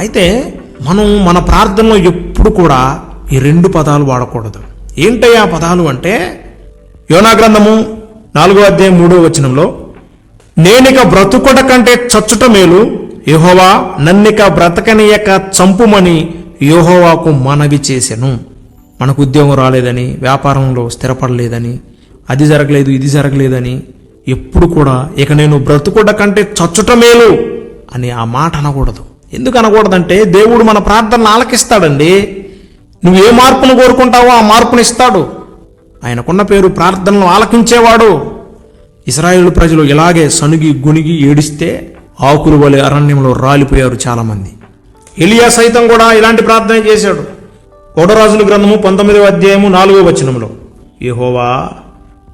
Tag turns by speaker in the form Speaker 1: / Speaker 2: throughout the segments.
Speaker 1: అయితే మనం మన ప్రార్థనలో ఎప్పుడు కూడా ఈ రెండు పదాలు వాడకూడదు. ఏంటయ్యా ఆ పదాలు అంటే యోనా గ్రంథము నాలుగో అధ్యాయం మూడో వచనంలో నేనిక బ్రతుకుట కంటే చచ్చుట మేలు యెహోవా నన్నిక బ్రతకనియక చంపుమని యెహోవాకు మనవి చేశాను మనకు ఉద్యోగం రాలేదని వ్యాపారంలో స్థిరపడలేదని అది జరగలేదు ఇది జరగలేదని ఎప్పుడు కూడా ఇక నేను బ్రతుకుట కంటే చచ్చుట మేలు అని ఆ మాట అనకూడదు. ఎందుకు అనకూడదంటే దేవుడు మన ప్రార్థనలు ఆలకిస్తాడండి. నువ్వు ఏ మార్పును కోరుకుంటావో ఆ మార్పును ఇస్తాడు. ఆయనకున్న పేరు ప్రార్థనలు ఆలకించేవాడు. ఇస్రాయేల్ ప్రజలు ఇలాగే సనుగి గునిగి ఏడిస్తే ఆకులు వలె అరణ్యంలో రాలిపోయారు చాలామంది. ఎలియా సైతం కూడా ఇలాంటి ప్రార్థన చేశాడు. ఓడరాజుల గ్రంథము పంతొమ్మిదవ అధ్యాయము నాలుగో వచనంలో యెహోవా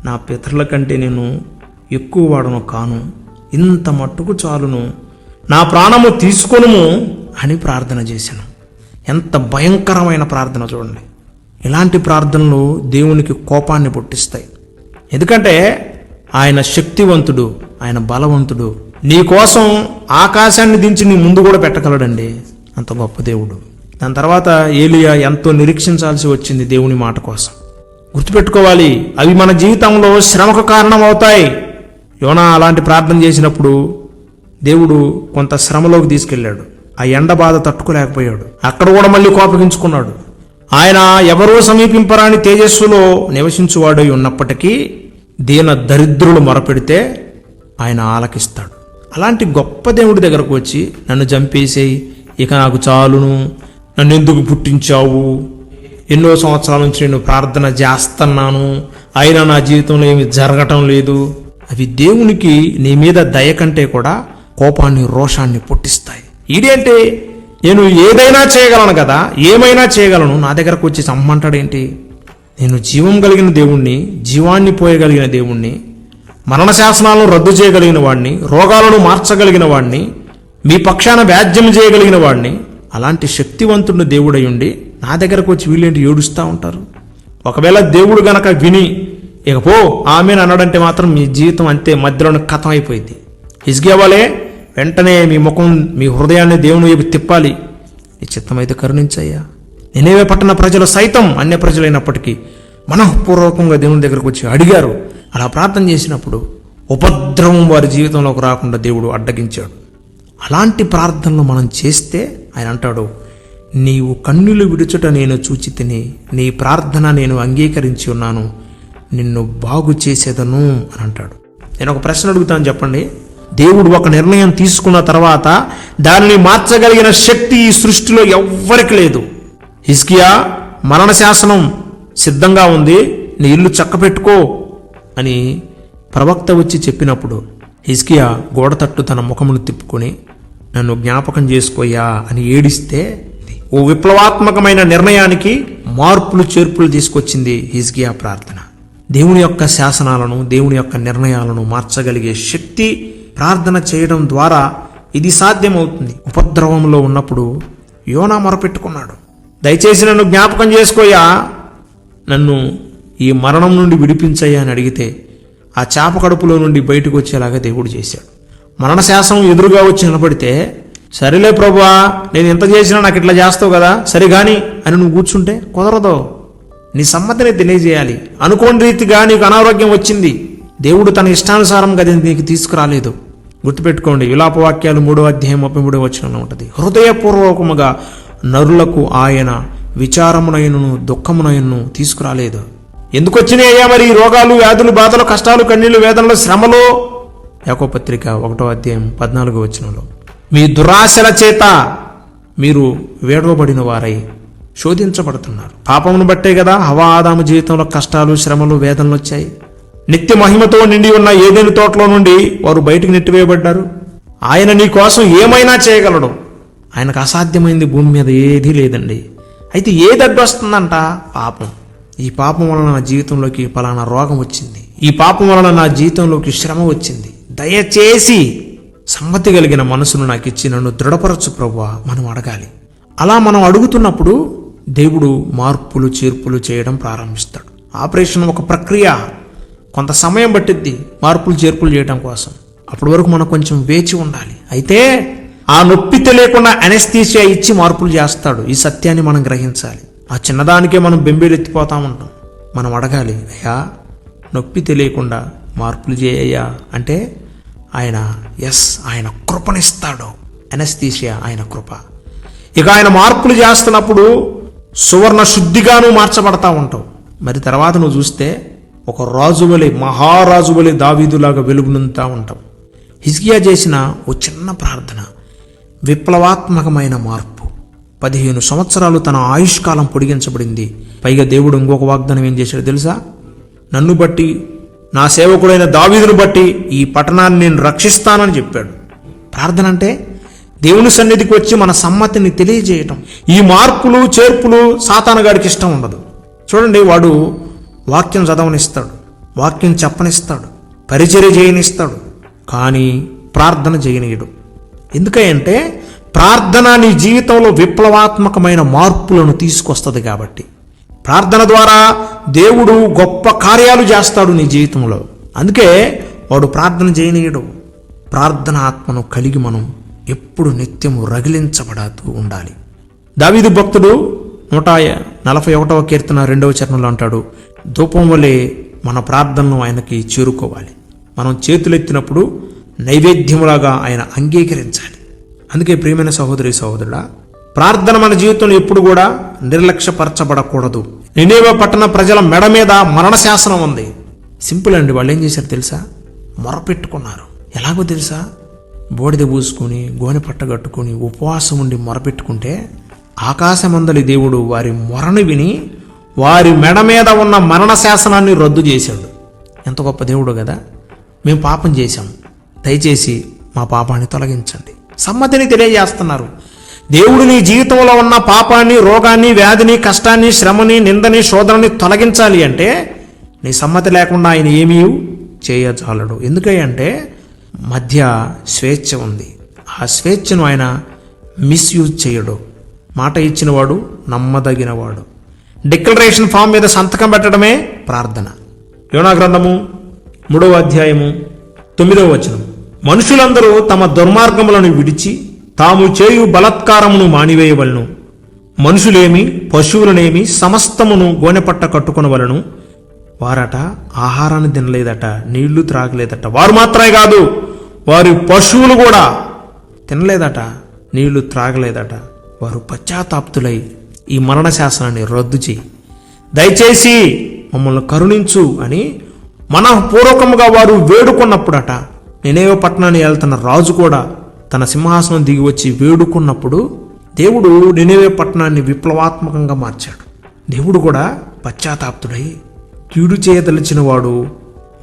Speaker 1: నా పితరుల కంటే నేను ఎక్కువ వాడను కాను ఇంత మట్టుకు చాలును. నా ప్రాణము తీసుకొనుము అని ప్రార్థన చేశాను. ఎంత భయంకరమైన ప్రార్థన చూడండి. ఇలాంటి ప్రార్థనలు దేవునికి కోపాన్ని పుట్టిస్తాయి. ఎందుకంటే ఆయన శక్తివంతుడు ఆయన బలవంతుడు. నీ కోసం ఆకాశాన్ని దించి నీ ముందు కూడా పెట్టగలడండి. అంత గొప్ప దేవుడు. దాని తర్వాత ఏలియా ఎంతో నిరీక్షించాల్సి వచ్చింది దేవుని మాట కోసం. గుర్తుపెట్టుకోవాలి అవి మన జీవితంలో శ్రమకు కారణం అవుతాయి యోనా అలాంటి ప్రార్థన చేసినప్పుడు దేవుడు కొంత శ్రమలోకి తీసుకెళ్ళాడు. ఆ ఎండ బాధ తట్టుకోలేకపోయాడు. అక్కడ కూడా మళ్ళీ కోపగించుకున్నాడు. ఆయన ఎవరో సమీపింపరాని తేజస్సులో నివసించువాడై ఉన్నప్పటికీ దీన దరిద్రులు మొరపెడితే ఆయన ఆలకిస్తాడు. అలాంటి గొప్ప దేవుడి దగ్గరకు వచ్చి నన్ను చంపేసేయి. ఇక నాకు చాలును. నన్ను ఎందుకు పుట్టించావు? ఎన్నో సంవత్సరాల నుంచి నేను ప్రార్థన చేస్తున్నాను. అయినా నా జీవితంలో ఏమి జరగటం లేదు. అవి దేవునికి నీ మీద దయ కంటే కూడా కోపాన్ని రోషాన్ని పుట్టిస్తాయి. ఇదేంటి నేను ఏదైనా చేయగలను కదా ఏమైనా చేయగలను నా దగ్గరకు వచ్చి చమ్మంటాడేంటి నేను జీవం కలిగిన దేవుణ్ణి జీవాన్ని పోయగలిగిన దేవుణ్ణి మరణ శాసనాలను రద్దు చేయగలిగిన వాడిని రోగాలను మార్చగలిగిన వాడిని మీ పక్షాన వ్యాజ్యం చేయగలిగిన వాడిని అలాంటి శక్తివంతుడిని దేవుడై ఉండి నా దగ్గరకు వచ్చి వీళ్ళేంటి ఏడుస్తూ ఉంటారు? ఒకవేళ దేవుడు గనక విని ఇక పో ఆమెను అన్నాడంటే మాత్రం మీ జీవితం అంతే మధ్యలోనే కథం అయిపోయింది. హిజ్గేవాలే వెంటనే మీ ముఖం మీ హృదయాన్ని దేవుని వైపు తిప్పాలి. నీ చిత్తమైతే కరుణించయ్యా. నేనేవే పట్టణ ప్రజలు సైతం అన్య ప్రజలైనప్పటికీ మనఃపూర్వకంగా దేవుని దగ్గరకు వచ్చి అడిగారు. అలా ప్రార్థన చేసినప్పుడు ఉపద్రవం వారి జీవితంలోకి రాకుండా దేవుడు అడ్డగించాడు. అలాంటి ప్రార్థనలు మనం చేస్తే ఆయన అంటాడు నీవు కన్నులు విడుచుట నేను చూచి తిని నీ ప్రార్థన నేను అంగీకరించి ఉన్నాను. నిన్ను బాగు చేసేదను అని అంటాడు. నేను ఒక ప్రశ్న అడుగుతాను చెప్పండి. దేవుడు ఒక నిర్ణయం తీసుకున్న తర్వాత దానిని మార్చగలిగిన శక్తి ఈ సృష్టిలో ఎవ్వరికి లేదు. హిస్కియా మరణ శాసనం సిద్ధంగా ఉంది నీ ఇల్లు చక్కపెట్టుకో అని ప్రవక్త వచ్చి చెప్పినప్పుడు హిస్కియా గోడ తట్టు తన ముఖమును తిప్పుకొని నన్ను జ్ఞాపకం చేసుకోయా అని ఏడిస్తే ఓ విప్లవాత్మకమైన నిర్ణయానికి మార్పులు చేర్పులు తీసుకొచ్చింది హిజ్కియా ప్రార్థన. దేవుని యొక్క శాసనాలను దేవుని యొక్క నిర్ణయాలను మార్చగలిగే శక్తి ప్రార్థన చేయడం ద్వారా ఇది సాధ్యమవుతుంది. ఉపద్రవంలో ఉన్నప్పుడు యోనా మొరపెట్టుకున్నాడు. దయచేసి నన్ను జ్ఞాపకం చేసుకోయా నన్ను ఈ మరణం నుండి విడిపించయ్యా అని అడిగితే ఆ చేప కడుపులో నుండి బయటకు వచ్చేలాగా దేవుడు చేశాడు. మరణశాసం ఎదురుగా వచ్చి నిలబడితే సరేలే ప్రభువా నేను ఎంత చేసినా నాకు ఇట్లా చేస్తావు కదా సరిగాని అని నువ్వు కూర్చుంటే కుదరదు. నీ సమ్మతిని తెలియజేయాలి. అనుకోని రీతిగా నీకు అనారోగ్యం వచ్చింది. దేవుడు తన ఇష్టానుసారం గది నీకు తీసుకురాలేదు. గుర్తుపెట్టుకోండి. విలాపవాక్యాలు మూడో అధ్యాయం ముప్పై మూడో వచనంలో ఉంటుంది. హృదయపూర్వకముగా నరులకు ఆయన విచారమునైనను దుఃఖమునైనను తీసుకురాలేదు. ఎందుకు వచ్చినాయ్యా మరి రోగాలు వ్యాధులు బాధలు కష్టాలు కన్నీళ్ళు వేదనలు శ్రమలు? యాకోపత్రిక ఒకటో అధ్యాయం పద్నాలుగో వచనంలో. మీ దురాశల చేత మీరు వేడవబడిన వారై శోధించబడుతున్నారు. పాపమును బట్టే కదా హవా ఆదాము జీవితంలో కష్టాలు శ్రమలు వేదనలు వచ్చాయి. నిత్య మహిమతో నిండి ఉన్న ఏదైనా తోటలో నుండి వారు బయటికి నెట్టివేయబడ్డారు. ఆయన నీ కోసం ఏమైనా చేయగలడు. ఆయనకు అసాధ్యమైంది భూమి మీద ఏదీ లేదండి. అయితే ఏది అడ్డొస్తుందంట పాపం. ఈ పాపం వలన నా జీవితంలోకి పలానా రోగం వచ్చింది. ఈ పాపం వలన నా జీవితంలోకి శ్రమ వచ్చింది. దయచేసి సమ్మతి కలిగిన మనసును నాకు ఇచ్చి నన్ను దృఢపరచు ప్రభువా మనం అడగాలి. అలా మనం అడుగుతున్నప్పుడు దేవుడు మార్పులు చేర్పులు చేయడం ప్రారంభిస్తాడు. ఆపరేషన్ ఒక ప్రక్రియ. కొంత సమయం పట్టిద్ది మార్పులు చేర్పులు చేయడం కోసం. అప్పటి వరకు మనం కొంచెం వేచి ఉండాలి. అయితే ఆ నొప్పి తెలియకుండా అనెస్థీసియా ఇచ్చి మార్పులు చేస్తాడు. ఈ సత్యాన్ని మనం గ్రహించాలి. ఆ చిన్నదానికే మనం బెంబేలెత్తిపోతా ఉంటాం. మనం అడగాలి అయ్యా నొప్పి తెలియకుండా మార్పులు చేయయ్యా? అంటే ఆయన ఎస్ ఆయన కృపనిస్తాడు. అనెస్థీసియా ఆయన కృప. ఇక ఆయన మార్పులు చేస్తున్నప్పుడు సువర్ణ శుద్ధిగాను మార్చబడతా ఉంటావు. మరి తర్వాత నువ్వు చూస్తే ఒక రాజు వలె మహారాజు వలె దావీదులాగా వెలుగునంతా ఉంటాం. హిజ్కియా చేసిన ఓ చిన్న ప్రార్థన విప్లవాత్మకమైన మార్పు. పదిహేను సంవత్సరాలు తన ఆయుష్కాలం పొడిగించబడింది. పైగా దేవుడు ఇంకొక వాగ్దానం ఏం చేశాడు తెలుసా? నన్ను బట్టి నా సేవకుడైన దావీదును బట్టి ఈ పట్టణాన్ని నేను రక్షిస్తానని చెప్పాడు. ప్రార్థన అంటే దేవుని సన్నిధికి వచ్చి మన సమ్మతిని తెలియజేయటం. ఈ మార్పులు చేర్పులు సాతానగాడికి ఇష్టం ఉండదు. చూడండి వాడు వాక్యం చదవనిస్తాడు వాక్యం చెప్పనిస్తాడు పరిచర్య చేయనిస్తాడు కానీ ప్రార్థన చేయనీయడు. ఎందుకంటే ప్రార్థన నీ జీవితంలో విప్లవాత్మకమైన మార్పులను తీసుకొస్తుంది కాబట్టి. ప్రార్థన ద్వారా దేవుడు గొప్ప కార్యాలు చేస్తాడు నీ జీవితంలో. అందుకే వాడు ప్రార్థన చేయనీయడు. ప్రార్థన ఆత్మను కలిగి మనం ఎప్పుడు నిత్యము రగిలించబడుతూ ఉండాలి. దావీదు భక్తుడు నూట నలభై ఒకటవ కీర్తన రెండవ చరణంలో అంటాడు ధూపం వలె మన ప్రార్థనను ఆయనకి చేరుకోవాలి. మనం చేతులెత్తినప్పుడు నైవేద్యములాగా ఆయన అంగీకరించాలి. అందుకే ప్రియమైన సహోదరి సహోదరుడా ప్రార్థన మన జీవితంలో ఎప్పుడు కూడా నిర్లక్ష్యపరచబడకూడదు. నినేవ పట్టణ ప్రజల మెడ మీద మరణ శాసనం ఉంది. సింపుల్ అండి వాళ్ళు ఏం చేశారు తెలుసా? మొరపెట్టుకున్నారు. ఎలాగో తెలుసా? బోడిద పూసుకొని గోనె పట్ట కట్టుకొని ఉపవాసం ఉండి మొరపెట్టుకుంటే ఆకాశమందలి దేవుడు వారి మొరను విని వారి మెడ మీద ఉన్న మరణ శాసనాన్ని రద్దు చేశాడు. ఎంత గొప్ప దేవుడు కదా. మేము పాపం చేశాం. దయచేసి మా పాపాన్ని తొలగించండి. సమ్మతిని తెలియజేస్తున్నారు. దేవుడు నీ జీవితంలో ఉన్న పాపాన్ని రోగాన్ని వ్యాధిని కష్టాన్ని శ్రమని నిందని శోధనని తొలగించాలి అంటే నీ సమ్మతి లేకుండా ఆయన ఏమీ చేయజాలడు. ఎందుకంటే మధ్య స్వేచ్ఛ ఉంది. ఆ స్వేచ్ఛను ఆయన మిస్యూజ్ చేయడు. మాట ఇచ్చినవాడు నమ్మదగినవాడు. డిక్లరేషన్ ఫామ్ మీద సంతకం పెట్టడమే ప్రార్థన. యోనా గ్రంథము మూడవ అధ్యాయము తొమ్మిదవ వచనం. మనుషులందరూ తమ దుర్మార్గములను విడిచి తాము చేయు బలత్కారమును మానివేయవలను. మనుషులేమి పశువులనేమి సమస్తమును గోనెపట్ట కట్టుకునవలను. వారట ఆహారాన్ని తినలేదట నీళ్ళు త్రాగలేదట. వారు మాత్రమే కాదు వారి పశువులు కూడా తినలేదట నీళ్ళు త్రాగలేదట. వారు పశ్చాత్తాప్తులై ఈ మరణ శాసనాన్ని రద్దు చేయి. దయచేసి మమ్మల్ని కరుణించు అని మనఃపూర్వకముగా వారు వేడుకున్నప్పుడట నేనేవో పట్టణాన్ని వెళ్తున్న రాజు కూడా తన సింహాసనం దిగి వచ్చి వేడుకున్నప్పుడు దేవుడు నినేవే పట్టణాన్ని విప్లవాత్మకంగా మార్చాడు. దేవుడు కూడా పశ్చాత్తాప్తుడై కీడు చేయదలిచిన వాడు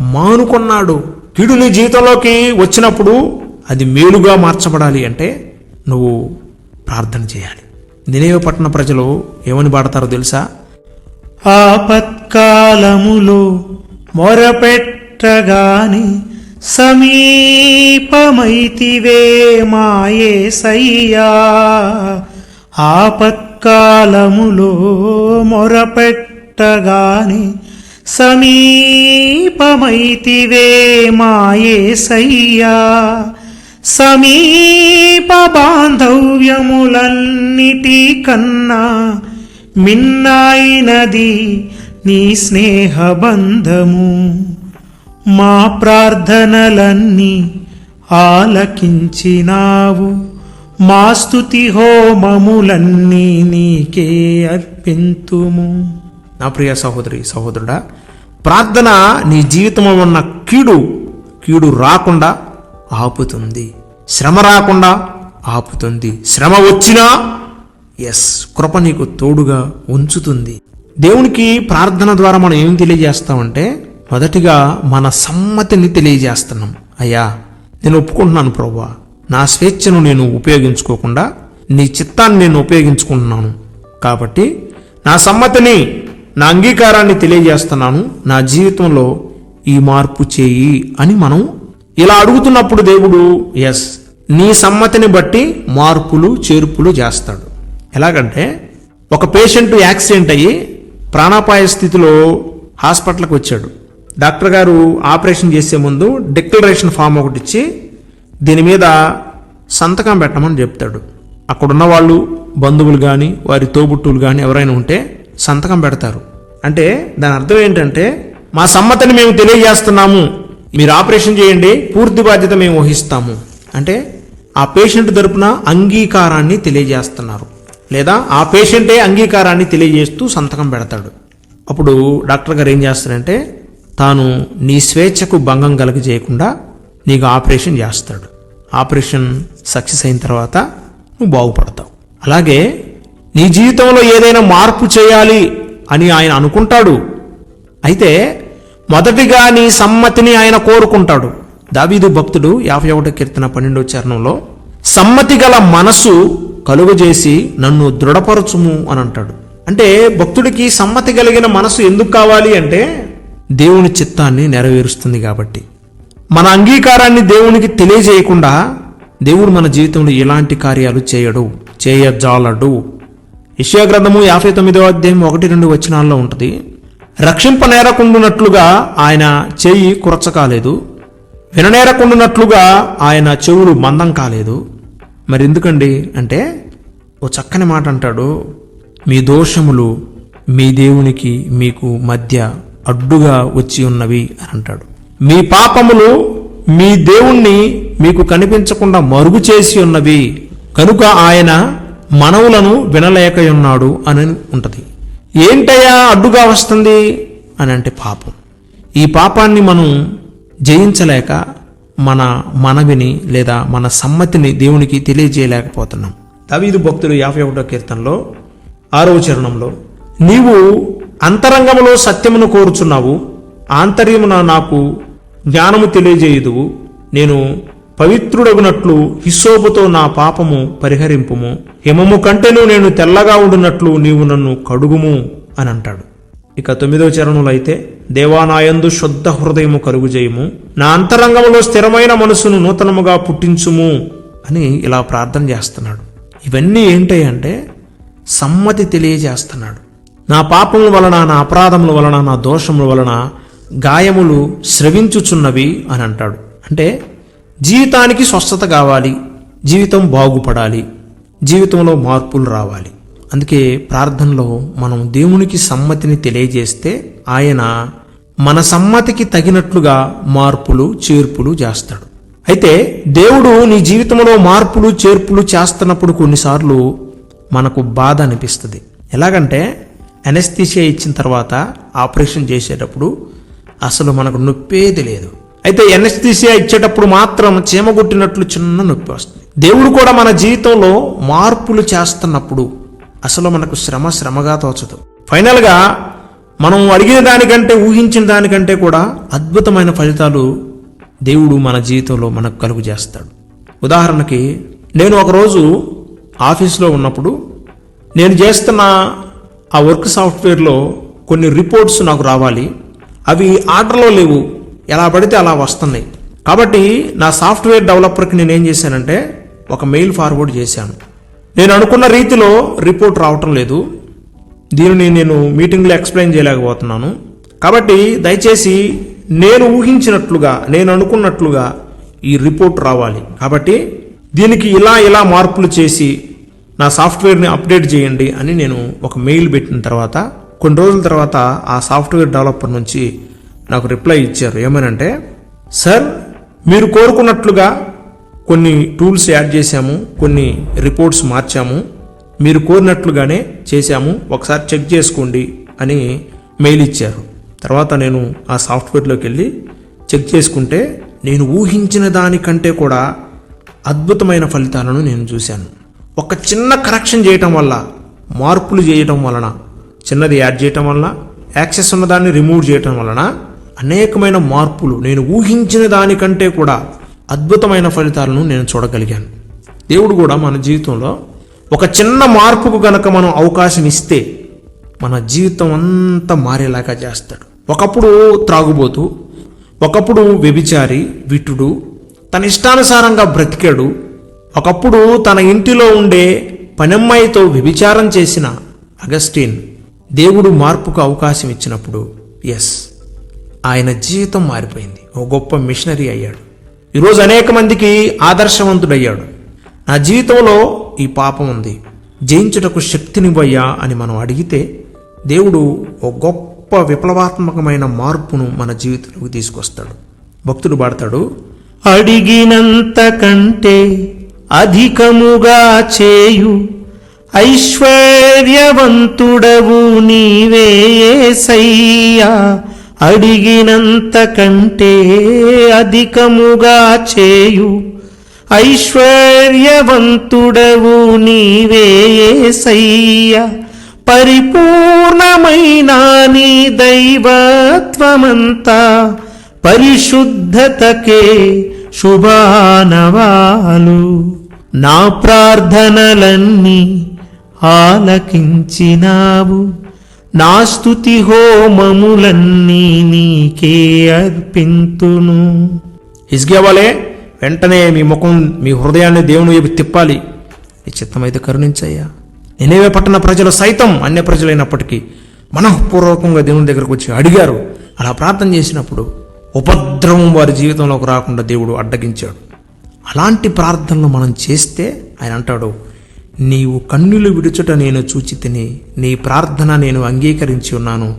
Speaker 1: మానుకున్నాడు. కీడు నీ జీవితంలోకి వచ్చినప్పుడు అది మేలుగా మార్చబడాలి అంటే నువ్వు ప్రార్థన చేయాలి. నినేవే పట్టణ ప్రజలు ఏమని పాడతారో తెలుసా?
Speaker 2: ఆపత్కాలములో మొరపెట్టగాని సమీపమైతివే మాయే సయ్యా. ఆపత్కాలములో మొరపెట్టగాని సమీపమైతివే మాయే సయ్యా. సమీప బాంధవ్యములన్నిటి కన్నా మిన్నాయినది నీ స్నేహబంధము. మా ప్రార్థనలన్నీ ఆలకించినావు. మా స్థుతి హోమములన్నీ నీకే అర్పింతుము.
Speaker 1: నా ప్రియ సహోదరి సహోదరుడా ప్రార్థన నీ జీవితంలో ఉన్న కీడు కీడు రాకుండా ఆపుతుంది. శ్రమ రాకుండా ఆపుతుంది. శ్రమ వచ్చినా ఎస్ కృప నీకు తోడుగా ఉంచుతుంది. దేవునికి ప్రార్థన ద్వారా మనం ఏం తెలియజేస్తామంటే మొదటిగా మన సమ్మతిని తెలియజేస్తున్నాం. అయ్యా నేను ఒప్పుకుంటున్నాను ప్రభా. నా స్వేచ్ఛను నేను ఉపయోగించుకోకుండా నీ చిత్తాన్ని నేను ఉపయోగించుకుంటున్నాను. కాబట్టి నా సమ్మతిని నా అంగీకారాన్ని తెలియజేస్తున్నాను. నా జీవితంలో ఈ మార్పు చేయి అని మనం ఇలా అడుగుతున్నప్పుడు దేవుడు ఎస్ నీ సమ్మతిని బట్టి మార్పులు చేర్పులు చేస్తాడు. ఎలాగంటే ఒక పేషెంట్ యాక్సిడెంట్ అయ్యి ప్రాణాపాయ స్థితిలో హాస్పిటల్కి వచ్చాడు. డాక్టర్ గారు ఆపరేషన్ చేసే ముందు డిక్లరేషన్ ఫామ్ ఒకటి ఇచ్చి దీని మీద సంతకం పెట్టమని చెప్తాడు. అక్కడున్న వాళ్ళు బంధువులు కానీ వారి తోబుట్టువులు కానీ ఎవరైనా ఉంటే సంతకం పెడతారు. అంటే దాని అర్థం ఏంటంటే మా సమ్మతిని మేము తెలియజేస్తున్నాము. మీరు ఆపరేషన్ చేయండి పూర్తి బాధ్యత మేము వహిస్తాము. అంటే ఆ పేషెంట్ తరపున అంగీకారాన్ని తెలియజేస్తున్నారు. లేదా ఆ పేషెంటే అంగీకారాన్ని తెలియజేస్తూ సంతకం పెడతాడు. అప్పుడు డాక్టర్ గారు ఏం చేస్తారంటే తాను నీ స్వేచ్ఛకు భంగం కలుగజేయకుండా నీకు ఆపరేషన్ చేస్తాడు. ఆపరేషన్ సక్సెస్ అయిన తర్వాత నువ్వు బాగుపడతావు. అలాగే నీ జీవితంలో ఏదైనా మార్పు చేయాలి అని ఆయన అనుకుంటాడు. అయితే మొదటిగా నీ సమ్మతిని ఆయన కోరుకుంటాడు. దావీదు భక్తుడు యాభై ఒకటి కీర్తన పన్నెండో చరణంలో సమ్మతి గల మనసు కలుగజేసి నన్ను దృఢపరచుము అని అంటాడు అంటే భక్తుడికి సమ్మతి కలిగిన మనసు ఎందుకు కావాలి అంటే దేవుని చిత్తాన్ని నెరవేరుస్తుంది కాబట్టి. మన అంగీకారాన్ని దేవునికి తెలియజేయకుండా దేవుడు మన జీవితంలో ఎలాంటి కార్యాలు చేయడు చేయజాలడు. యెషయా గ్రంథము యాభై తొమ్మిదో అధ్యాయం ఒకటి రెండు వచనాల్లో ఉంటుంది. రక్షింపనేరకుండునట్లుగా ఆయన చేయి కురచ కాలేదు విననేరకుండునట్లుగా ఆయన చెవులు మందం కాలేదు. మరి ఎందుకండి అంటే ఓ చక్కని మాట అంటాడు మీ దోషములు మీ దేవునికి మీకు మధ్య అడ్డుగా వచ్చి ఉన్నవి అని అంటాడు. మీ పాపములు మీ దేవుణ్ణి మీకు కనిపించకుండా మరుగు చేసి ఉన్నవి. కనుక ఆయన మనవులను వినలేకయున్నాడు అని ఉంటది. ఏంటయ్యా అడ్డుగా వస్తుంది? అని అంటే పాపం. ఈ పాపాన్ని మనం జయించలేక మన మనవిని లేదా మన సమ్మతిని దేవునికి తెలియజేయలేకపోతున్నాం. దవీదు భక్తుడు యాభై ఒకటో కీర్తనలో ఆరవ చరణంలో నీవు అంతరంగములో సత్యమును కోరుచున్నావు ఆంతర్యమున నాకు జ్ఞానము తెలియజేయుదువు నేను పవిత్రుడగునట్లు హిస్సోపుతో నా పాపము పరిహరింపుము. హిమము కంటేను నేను తెల్లగా ఉండునట్లు నీవు నన్ను కడుగుము అని అంటాడు ఇక తొమ్మిదవ చరణులైతే దేవానాయందు శుద్ధ హృదయము కలుగుజేయము. నా అంతరంగంలో స్థిరమైన మనసును నూతనముగా పుట్టించుము అని ఇలా ప్రార్థన చేస్తున్నాడు. ఇవన్నీ ఏంటంటే సమ్మతి తెలియజేస్తున్నాడు. నా పాపముల వలన నా అపరాధముల వలన నా దోషముల వలన గాయములు స్రవించుచున్నవి అని అంటాడు. అంటే జీవితానికి స్వస్థత కావాలి. జీవితం బాగుపడాలి. జీవితంలో మార్పులు రావాలి. అందుకే ప్రార్థనలో మనం దేవునికి సమ్మతిని తెలియజేస్తే ఆయన మన సమ్మతికి తగినట్లుగా మార్పులు చేర్పులు చేస్తాడు. అయితే దేవుడు నీ జీవితంలో మార్పులు చేర్పులు చేస్తున్నప్పుడు కొన్నిసార్లు మనకు బాధ అనిపిస్తుంది. ఎలాగంటే అనస్థిషియా ఇచ్చిన తర్వాత ఆపరేషన్ చేసేటప్పుడు అసలు మనకు నొప్పే తెలియదు అయితే ఎన్ఎస్టీసీఐ ఇచ్చేటప్పుడు మాత్రం చీమగొట్టినట్లు చిన్న నొప్పి వస్తుంది. దేవుడు కూడా మన జీవితంలో మార్పులు చేస్తున్నప్పుడు అసలు మనకు శ్రమ శ్రమగా తోచదు. ఫైనల్గా మనం అడిగిన దానికంటే ఊహించిన దానికంటే కూడా అద్భుతమైన ఫలితాలు దేవుడు మన జీవితంలో మనకు కలుగు చేస్తాడు. ఉదాహరణకి నేను ఒకరోజు ఆఫీస్లో ఉన్నప్పుడు నేను చేస్తున్న ఆ వర్క్ సాఫ్ట్వేర్లో కొన్ని రిపోర్ట్స్ నాకు రావాలి. అవి ఆర్డర్లో లేవు. ఎలా పడితే అలా వస్తున్నాయి. కాబట్టి నా సాఫ్ట్వేర్ డెవలపర్కి నేను ఏం చేశానంటే ఒక మెయిల్ ఫార్వర్డ్ చేశాను. నేను అనుకున్న రీతిలో రిపోర్ట్ రావటం లేదు. దీనిని నేను మీటింగ్లో ఎక్స్ప్లెయిన్ చేయలేకపోతున్నాను. కాబట్టి దయచేసి నేను ఊహించినట్లుగా నేను అనుకున్నట్లుగా ఈ రిపోర్ట్ రావాలి. కాబట్టి దీనికి ఇలా ఇలా మార్పులు చేసి నా సాఫ్ట్వేర్ని అప్డేట్ చేయండి అని నేను ఒక మెయిల్ పెట్టిన తర్వాత కొన్ని రోజుల తర్వాత ఆ సాఫ్ట్వేర్ డెవలపర్ నుంచి నాకు రిప్లై ఇచ్చారు. ఏమనంటే సార్ మీరు కోరుకున్నట్లుగా కొన్ని టూల్స్ యాడ్ చేశాము కొన్ని రిపోర్ట్స్ మార్చాము మీరు కోరినట్లుగానే చేశాము ఒకసారి చెక్ చేసుకోండి అని మెయిల్ ఇచ్చారు. తర్వాత నేను ఆ సాఫ్ట్వేర్లోకి వెళ్ళి చెక్ చేసుకుంటే నేను ఊహించిన దానికంటే కూడా అద్భుతమైన ఫలితాలను నేను చూశాను. ఒక చిన్న కరెక్షన్ చేయటం వల్ల మార్పులు చేయటం వలన చిన్నది యాడ్ చేయటం వలన యాక్సెస్ ఉన్నదాన్ని రిమూవ్ చేయటం వలన అనేకమైన మార్పులు నేను ఊహించిన దానికంటే కూడా అద్భుతమైన ఫలితాలను నేను చూడగలిగాను. దేవుడు కూడా మన జీవితంలో ఒక చిన్న మార్పుకు గనక మనం అవకాశం ఇస్తే మన జీవితం అంతా మారేలాగా చేస్తాడు. ఒకప్పుడు త్రాగుబోతూ ఒకప్పుడు వ్యభిచారి విటుడు తన ఇష్టానుసారంగా బ్రతికాడు ఒకప్పుడు తన ఇంటిలో ఉండే పనమ్మాయితో వ్యభిచారం చేసిన అగస్టిన్ దేవుడు మార్పుకు అవకాశం ఇచ్చినప్పుడు ఎస్ ఆయన జీవితం మారిపోయింది. ఓ గొప్ప మిషనరీ అయ్యాడు. ఈరోజు అనేక మందికి ఆదర్శవంతుడయ్యాడు. నా జీవితంలో ఈ పాపం ఉంది. జయించుటకు శక్తినివ్వయ్యా అని మనం అడిగితే దేవుడు ఓ గొప్ప విప్లవాత్మకమైన మార్పును మన జీవితంలోకి తీసుకొస్తాడు. భక్తుడు పాడతాడు
Speaker 2: అడిగినంత కంటే అధికముగా చేయు. ఐశ్వర్యవంతుడవు నీవే సయ్యా అడిగినంత కంటే అధికముగా చేయు. ఐశ్వర్యవంతుడవు నీవే సయ్య పరిపూర్ణమైన నీ దైవత్వమంతా పరిశుద్ధతకే శుభానవాలు. నా ప్రార్థనలన్నీ ఆలకించినావు. నా స్థుతి హోమములన్నీ నీకే అర్పింతును.
Speaker 1: హిజ్గేవాలే వెంటనే మీ ముఖం మీ హృదయాన్ని దేవుని వైపు తిప్పాలి. నీ చిత్తమైతే కరుణించయ్యా. నేనేవే పట్టణ ప్రజలు సైతం అన్య ప్రజలైనప్పటికీ మనఃపూర్వకంగా దేవుని దగ్గరకు వచ్చి అడిగారు. అలా ప్రార్థన చేసినప్పుడు ఉపద్రవం వారి జీవితంలోకి రాకుండా దేవుడు అడ్డగించాడు. అలాంటి ప్రార్థనలు మనం చేస్తే ఆయన అంటాడు నీవు కన్నులు విడుచుట నేను చూచి తిని నీ ప్రార్థన నేను అంగీకరించి ఉన్నాను.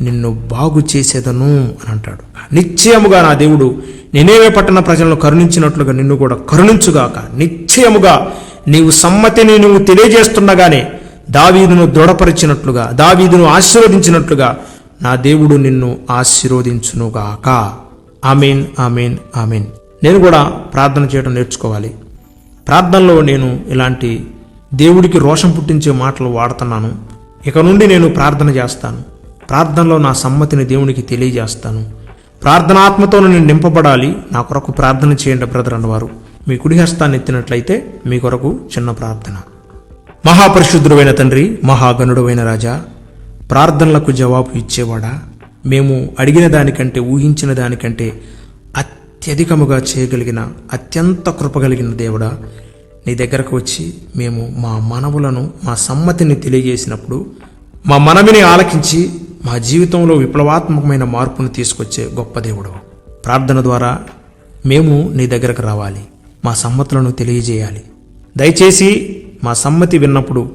Speaker 1: నిన్ను బాగు చేసేదను అని అంటాడు. నిశ్చయముగా నా దేవుడు నేనేవే పట్టణ ప్రజలను కరుణించినట్లుగా నిన్ను కూడా కరుణించుగాక. నిశ్చయముగా నీవు సమ్మతిని నువ్వు తెలియజేస్తుండగానే దావీదును దృఢపరిచినట్లుగా దావీదును ఆశీర్వదించినట్లుగా నా దేవుడు నిన్ను ఆశీర్వదించునుగాక. Amen amen amen. నేను కూడా ప్రార్థన చేయడం నేర్చుకోవాలి. ప్రార్థనలో నేను ఇలాంటి దేవుడికి రోషం పుట్టించే మాటలు వాడుతున్నాను. ఇక నుండి నేను ప్రార్థన చేస్తాను. ప్రార్థనలో నా సమ్మతిని దేవునికి తెలియజేస్తాను. ప్రార్థనాత్మతో నేను నింపబడాలి. నా కొరకు ప్రార్థన చేయండి బ్రదర్ అన్నవారు. మీ కుడి హస్తాన్ని ఎత్తినట్లయితే మీ కొరకు చిన్న ప్రార్థన. మహాపరిశుద్ధుడైన తండ్రి మహాగణుడైన రాజా ప్రార్థనలకు జవాబు ఇచ్చేవాడా? మేము అడిగిన దానికంటే ఊహించిన దానికంటే అత్యధికముగా చేయగలిగిన అత్యంత కృపగలిగిన దేవుడా నీ దగ్గరకు వచ్చి మేము మా మనవులను మా సమ్మతిని తెలియజేసినప్పుడు మా మనవిని ఆలకించి మా జీవితంలో విప్లవాత్మకమైన మార్పును తీసుకొచ్చే గొప్ప దేవుడు. ప్రార్థన ద్వారా మేము నీ దగ్గరకు రావాలి మా సమ్మతులను తెలియజేయాలి. దయచేసి మా సమ్మతి విన్నప్పుడు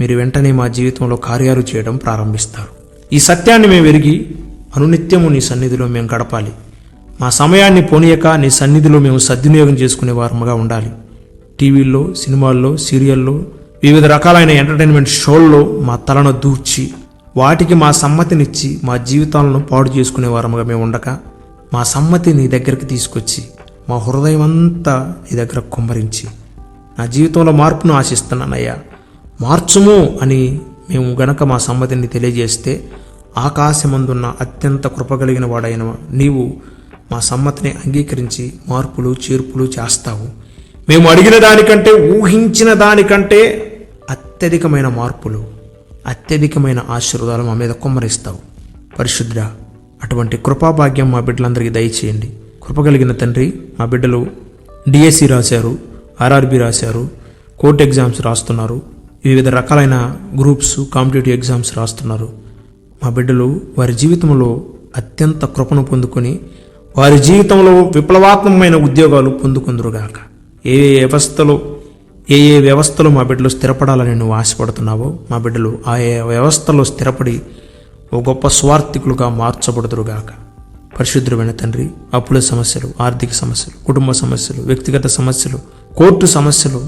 Speaker 1: మీరు వెంటనే మా జీవితంలో కార్యాలు చేయడం ప్రారంభిస్తారు. ఈ సత్యాన్ని మేము ఎరిగి అనునిత్యము నీ సన్నిధిలో మేము గడపాలి. మా సమయాన్ని పోనీయక నీ సన్నిధిలో మేము సద్వినియోగం చేసుకునే వారముగా ఉండాలి. టీవీల్లో సినిమాల్లో సీరియల్లో వివిధ రకాలైన ఎంటర్టైన్మెంట్ షోల్లో మా తలను దూర్చి వాటికి మా సమ్మతినిచ్చి మా జీవితాలను పాడు చేసుకునే వారముగా మేము ఉండక మా సమ్మతి నీ దగ్గరికి తీసుకొచ్చి మా హృదయం అంతా నీ దగ్గర కుమ్మరించి నా జీవితంలో మార్పును ఆశిస్తున్నానయ్యా మార్చుము అని మేము గనక మా సమ్మతిని తెలియజేస్తే ఆకాశమందున్న అత్యంత కృపగలిగిన వాడైన నీవు మా సమ్మతిని అంగీకరించి మార్పులు చేర్పులు చేస్తావు. మేము అడిగిన దానికంటే ఊహించిన దానికంటే అత్యధికమైన మార్పులు అత్యధికమైన ఆశీర్వాదాలు మా మీద కుమ్మరిస్తావు. పరిశుద్ధ అటువంటి కృపాభాగ్యం మా బిడ్డలందరికీ దయచేయండి. కృపగలిగిన తండ్రి మా బిడ్డలు డిఎస్సి రాశారు ఆర్ఆర్బి రాశారు కోర్ట్ ఎగ్జామ్స్ రాస్తున్నారు వివిధ రకాలైన గ్రూప్స్ కాంపిటేటివ్ ఎగ్జామ్స్ రాస్తున్నారు. మా బిడ్డలు వారి జీవితంలో అత్యంత కృపను పొందుకొని వారి జీవితంలో విప్లవాత్మకమైన ఉద్యోగాలు పొందుకుందురుగాక. ఏ ఏ వ్యవస్థలో ఏ ఏ వ్యవస్థలు మా బిడ్డలు స్థిరపడాలని నువ్వు ఆశపడుతున్నావో మా బిడ్డలు ఆ వ్యవస్థలో స్థిరపడి ఓ గొప్ప స్వార్థికులుగా మార్చబడుతురుగాక పరిశుద్ధమైన తండ్రి అప్పుల సమస్యలు ఆర్థిక సమస్యలు కుటుంబ సమస్యలు వ్యక్తిగత సమస్యలు కోర్టు సమస్యలు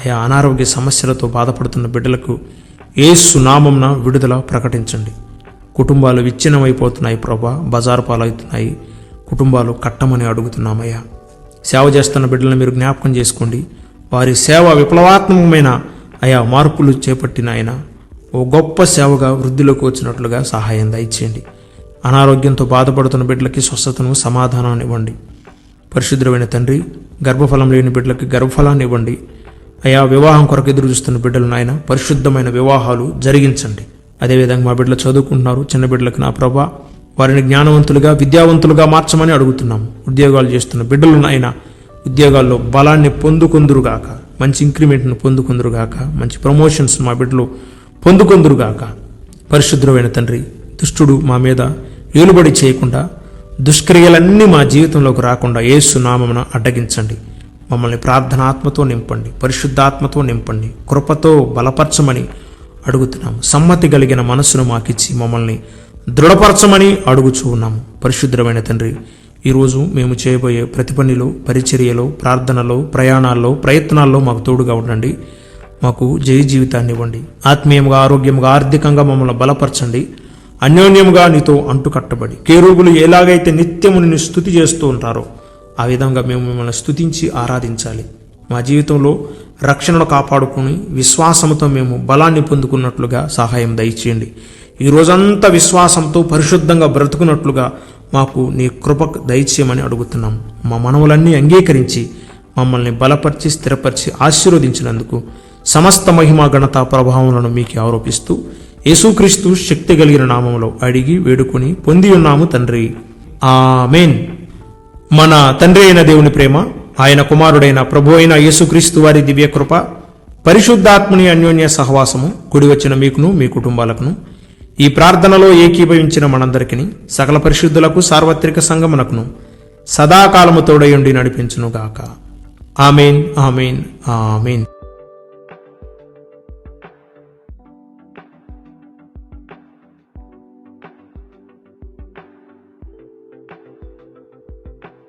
Speaker 1: ఆయా అనారోగ్య సమస్యలతో బాధపడుతున్న బిడ్డలకు ఏ సునామంన విడుదల ప్రకటించండి. కుటుంబాలు విచ్ఛిన్నమైపోతున్నాయి ప్రభా బజారు పాలవుతున్నాయి కుటుంబాలు కట్టమని అడుగుతున్నామయ్యా. సేవ చేస్తున్న బిడ్డలను మీరు జ్ఞాపకం చేసుకోండి. వారి సేవ విప్లవాత్మకమైన ఆయా మార్పులు చేపట్టిన ఆయన ఓ గొప్ప సేవగా వృద్ధిలోకి వచ్చినట్లుగా సహాయం దయచేయండి. అనారోగ్యంతో బాధపడుతున్న బిడ్డలకి స్వస్థతను సమాధానాన్ని ఇవ్వండి. పరిశుద్ధమైన తండ్రి గర్భఫలం లేని బిడ్డలకి గర్భఫలాన్ని ఇవ్వండి. అయా వివాహం కొరకు ఎదురు చూస్తున్న బిడ్డలు నాయన పరిశుద్ధమైన వివాహాలు జరిగించండి. అదేవిధంగా మా బిడ్డలు చదువుకుంటున్నారు చిన్న బిడ్డలకు నా ప్రభా వారిని జ్ఞానవంతులుగా విద్యావంతులుగా మార్చమని అడుగుతున్నాము ఉద్యోగాలు చేస్తున్న బిడ్డలు నాయన ఉద్యోగాల్లో బలాన్ని పొందుకొందురుగాక మంచి ఇంక్రిమెంట్ను పొందుకొందురుగాక మంచి ప్రమోషన్స్ మా బిడ్డలు పొందుకొందురుగాక. పరిశుద్ధమైన తండ్రి దుష్టుడు మా మీద ఏలుబడి చేయకుండా దుష్క్రియలన్నీ మా జీవితంలోకి రాకుండా ఏసు నామమున అడ్డగించండి. మమ్మల్ని ప్రార్థనాత్మతో నింపండి పరిశుద్ధాత్మతో నింపండి కృపతో బలపరచమని అడుగుతున్నాము. సమ్మతి కలిగిన మనసును మాకిచ్చి మమ్మల్ని దృఢపరచమని అడుగుచూ ఉన్నాము. పరిశుద్ధమైన తండ్రి ఈరోజు మేము చేయబోయే ప్రతి పనిలో పరిచర్యలో ప్రార్థనలో ప్రయాణాల్లో ప్రయత్నాల్లో మాకు తోడుగా ఉండండి. మాకు జయ జీవితాన్ని ఇవ్వండి. ఆత్మీయంగా ఆరోగ్యంగా ఆర్థికంగా మమ్మల్ని బలపరచండి. అన్యోన్యముగా నీతో అంటుకట్టబడి కేరూగులు ఎలాగైతే నిత్యము నిన్ను స్థుతి చేస్తూ ఉంటారో ఆ విధంగా మేము మిమ్మల్ని స్థుతించి ఆరాధించాలి. మా జీవితంలో రక్షణను కాపాడుకుని విశ్వాసంతో మేము బలాన్ని పొందుకున్నట్లుగా సహాయం దయచేయండి. ఈ రోజంతా విశ్వాసంతో పరిశుద్ధంగా బ్రతుకున్నట్లుగా మాకు నీ కృప దయచేయమని అడుగుతున్నాం. మా మనవులన్నీ అంగీకరించి మమ్మల్ని బలపరిచి స్థిరపరిచి ఆశీర్వదించినందుకు సమస్త మహిమ ఘనత ప్రభావములను మీకు ఆరోపిస్తూ యేసుక్రీస్తు శక్తి కలిగిన నామములో అడిగి వేడుకొని పొంది ఉన్నాము తండ్రి. ఆమెన్. మన తండ్రి అయిన దేవుని ప్రేమ ఆయన కుమారుడైన ప్రభు అయిన యేసుక్రీస్తు వారి దివ్య కృప పరిశుద్ధాత్మని అన్యోన్య సహవాసము కుడి వచ్చిన మీకును మీ కుటుంబాలకును ఈ ప్రార్థనలో ఏకీభవించిన మనందరికీ సకల పరిశుద్ధులకు సార్వత్రిక సంగమునకును సదాకాలము తోడయుండి నడిపించునుగాక. Amen amen amen.